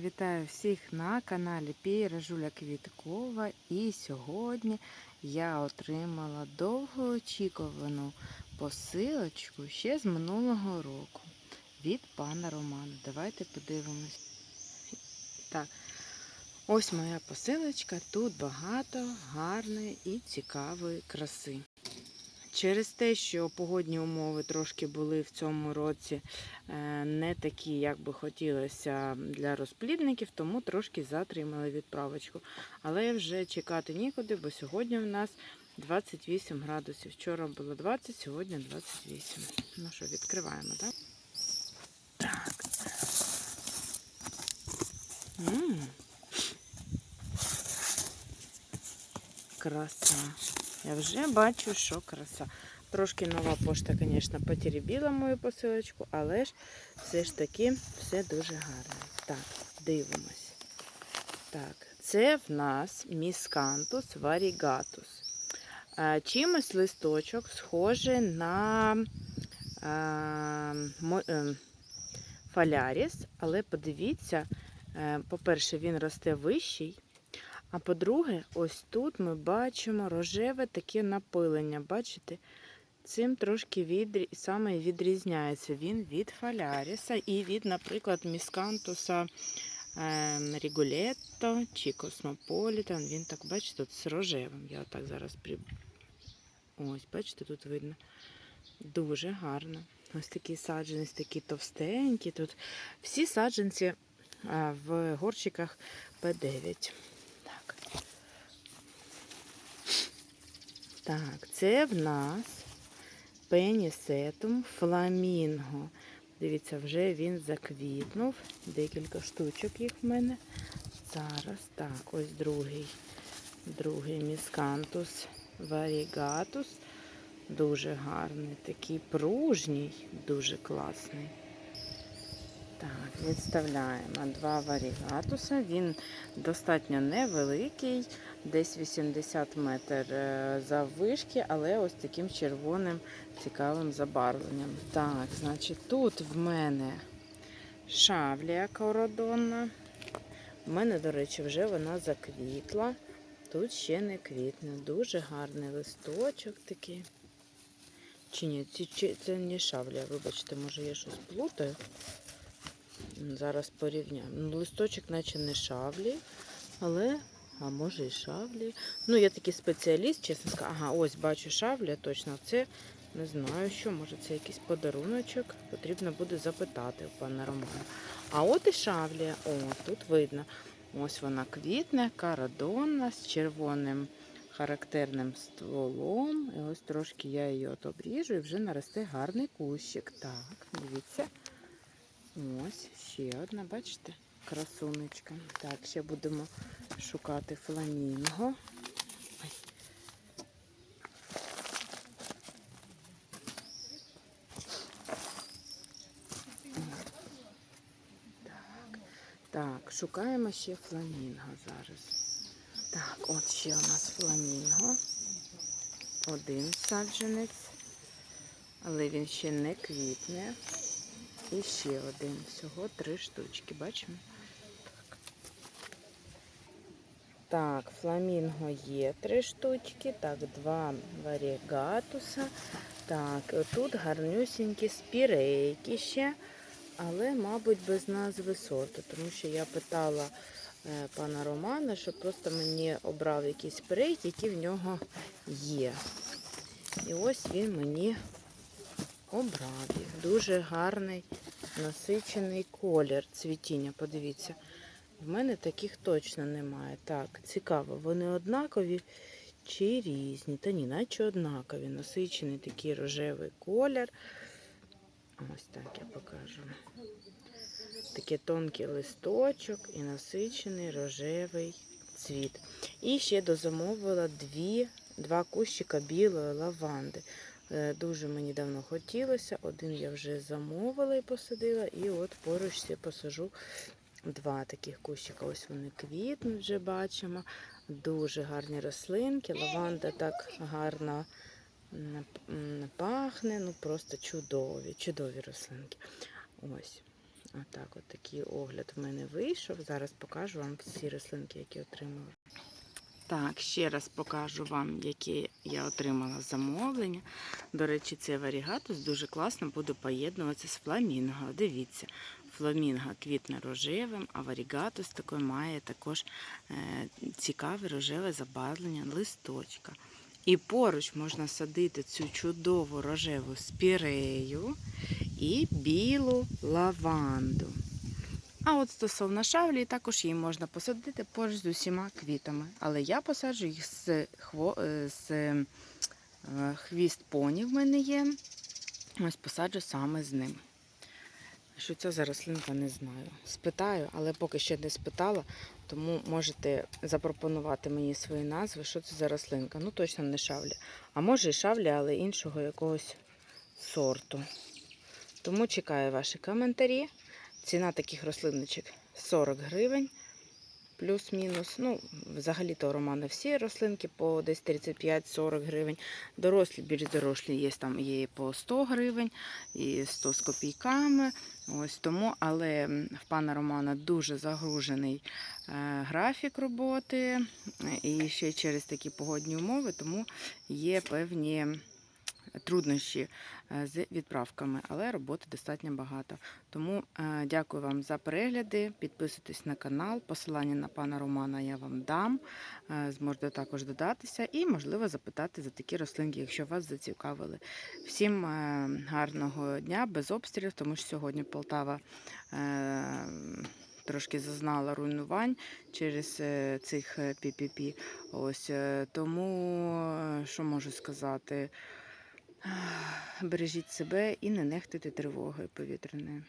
Вітаю всіх на каналі Піра Жуля Квіткова. І сьогодні я отримала довгоочікувану посилочку ще з минулого року від пана Романа. Давайте подивимось. Так, ось моя посилочка. Тут багато гарної і цікавої краси. Через те, що погодні умови трошки були в цьому році е, не такі, як би хотілося для розплідників, тому трошки затримали відправочку. Але вже чекати нікуди, бо сьогодні в нас 28 градусів. Вчора було 20, сьогодні 28. Ну що, відкриваємо, так? Так. М. Краса. Я вже бачу, що краса. Трошки нова пошта, звісно, потеребіла мою посилочку, але ж все ж таки все дуже гарно. Так, дивимось. Так, це в нас міскантус варігатус. Е, Чимось листочок схожий на е, е, фаляріс, але подивіться, по-перше, він росте вищий. А по-друге, ось тут ми бачимо рожеве таке напилення. Бачите? Цим трошки відрі... саме відрізняється він від фаляріса і від, наприклад, міскантуса е... Рігулетто чи Космополітан. Він так, бачите, тут з рожевим. Я так зараз при... Ось, бачите, тут видно. Дуже гарно. Ось такий саджанець, такі товстенькі. Тут всі саджанці е, в горщиках П9. Так, це в нас пенісетум фламінго. Дивіться, вже він заквітнув. Декілька штучок їх в мене. Зараз так, ось другий. Другий міскантус варігатус. Дуже гарний, такий пружній, дуже класний. Так, відставляємо два варігатуса. Він достатньо невеликий, десь 80 метр е, заввишки, але ось таким червоним цікавим забарвленням. Так, значить, тут в мене шавлія кородонна. У мене, до речі, вже вона заквітла. Тут ще не квітне. Дуже гарний листочок такий. Чи ні, це, не шавлія, вибачте, може я щось плутаю. Зараз порівняємо. Ну, листочок наче не шавлі, але, а може і шавлі. Ну, я такий спеціаліст, чесно скажу. Ага, ось бачу шавля, точно це. Не знаю, що, може це якийсь подаруночок. Потрібно буде запитати у пана Романа. А от і шавлія. О, тут видно. Ось вона квітне, карадонна з червоним характерним стволом. І ось трошки я її от обріжу і вже наросте гарний кущик. Так, дивіться. Ось ще одна, бачите, красунечка. Так, ще будемо шукати фламінго. Так, так, шукаємо ще фламінго зараз. Так, от ще у нас фламінго. Один саджанець, але він ще не квітне. І ще один. Всього три штучки, бачимо? Так, так фламінго є три штучки. Так, два варігатуса. Так, і отут гарнюсінькі спірейки ще, але, мабуть, без назви сорту, тому що я питала е, пана Романа, щоб просто мені обрав якісь спірейки, які в нього є. І ось він мені обрав. Дуже гарний насичений колір цвітіння. Подивіться. В мене таких точно немає. Так, цікаво, вони однакові чи різні? Та ні, наче однакові. Насичений такий рожевий колір. Ось так я покажу. Такий тонкий листочок і насичений рожевий цвіт. І ще дозамовила дві, два кущика білої лаванди. Е, Дуже мені давно хотілося. Один я вже замовила і посадила, і от поруч ще посажу два таких кущика. Ось вони квітнуть, вже бачимо. Дуже гарні рослинки. Лаванда так гарно пахне. Ну просто чудові, чудові рослинки. Ось. Отак, от такий огляд в мене вийшов. Зараз покажу вам всі рослинки, які отримала. Так, ще раз покажу вам, які я отримала замовлення. До речі, цей варігатус дуже класно буде поєднуватися з фламінго. Дивіться, фламінго квітне рожевим, а варігатус такий має також е, цікаве рожеве забарвлення листочка. І поруч можна садити цю чудову рожеву спірею і білу лаванду. А от стосовно шавлі, також її можна посадити поруч з усіма квітами. Але я посаджу їх з, хво... е, з е, хвіст поні в мене є. Ось посаджу саме з ним. Що це за рослинка, не знаю. Спитаю, але поки ще не спитала, тому можете запропонувати мені свої назви, що це за рослинка. Ну, точно не шавля. А може і шавля, але іншого якогось сорту. Тому чекаю ваші коментарі. Ціна таких рослинничок 40 гривень. Плюс-мінус. Ну, взагалі-то у Романа всі рослинки по десь 35-40 гривень. Дорослі, більш дорослі є там є по 100 гривень, і 100 з копійками. Ось тому, але в пана Романа дуже загружений е, графік роботи, і ще через такі погодні умови, тому є певні труднощі е, з відправками, але роботи достатньо багато. Тому е, дякую вам за перегляди. Підписуйтесь на канал. Посилання на пана Романа я вам дам. Е, Зможете також додатися і, можливо, запитати за такі рослинки, якщо вас зацікавили. Всім гарного дня, без обстрілів, тому що сьогодні Полтава. Трошки зазнала руйнувань через цих PPP. Ось тому, що можу сказати, бережіть себе і не нехтуйте тривогою повітряною.